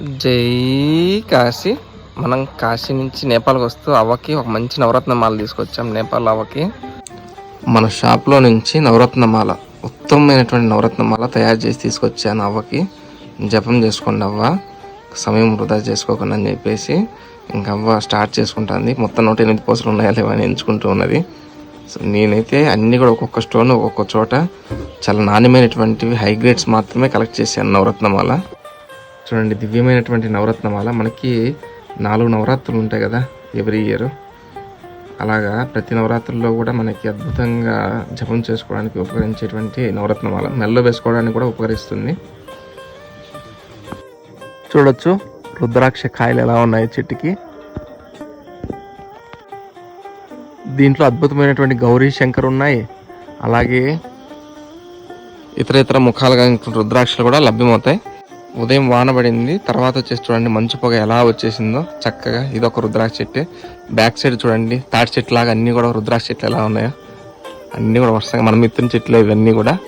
జై కాశీ. మనం కాశీ నుంచి నేపాల్కి వస్తూ అవ్వకి ఒక మంచి నవరత్న మాల తీసుకొచ్చాం నేపాల్ అవ్వకి మన షాప్లో నుంచి నవరత్న మాల ఉత్తమమైనటువంటి నవరత్న మాల తయారు చేసి తీసుకొచ్చాను అవ్వకి జపం చేసుకోండి అవ్వ. సమయం వృధా చేసుకోకుండా అని చెప్పేసి ఇంకా అవ్వ స్టార్ట్ చేసుకుంటుంది. మొత్తం నూట ఎనిమిది పూసలు ఉన్నాయా లేవా అని ఎంచుకుంటూ ఉన్నది. సో నేనైతే అన్నీ కూడా ఒక్కొక్క స్టోన్ ఒక్కొక్క చోట చాలా నాణ్యమైనటువంటివి హై గ్రేడ్స్ మాత్రమే కలెక్ట్ చేశాను నవరత్నమాల. చూడండి దివ్యమైనటువంటి నవరత్నమాల మనకి నాలుగు నవరాత్రులు ఉంటాయి కదా ఎవ్రీ ఇయర్ అలాగా ప్రతి నవరాత్రుల్లో కూడా మనకి అద్భుతంగా జపం చేసుకోవడానికి ఉపకరించేటువంటి నవరత్నమాల మెల్లో వేసుకోవడానికి కూడా ఉపకరిస్తుంది. చూడొచ్చు రుద్రాక్ష కాయలు ఎలా ఉన్నాయి చెట్టుకి. దీంట్లో అద్భుతమైనటువంటి గౌరీ శంకర్ ఉన్నాయి. అలాగే ఇతర ఇతర ముఖాలుగా రుద్రాక్షలు కూడా లభ్యమవుతాయి. ఉదయం వాన పడింది. తర్వాత వచ్చేసి చూడండి మంచు పొగ ఎలా వచ్చేసిందో. చక్కగా ఇది ఒక రుద్రాక్ష చెట్టు. బ్యాక్ సైడ్ చూడండి తాటి చెట్టు లాగా అన్నీ కూడా రుద్రాక్ష చెట్లు ఎలా ఉన్నాయో. అన్ని కూడా వరుసగా మన మిత్రుని చెట్లు ఇవన్నీ కూడా.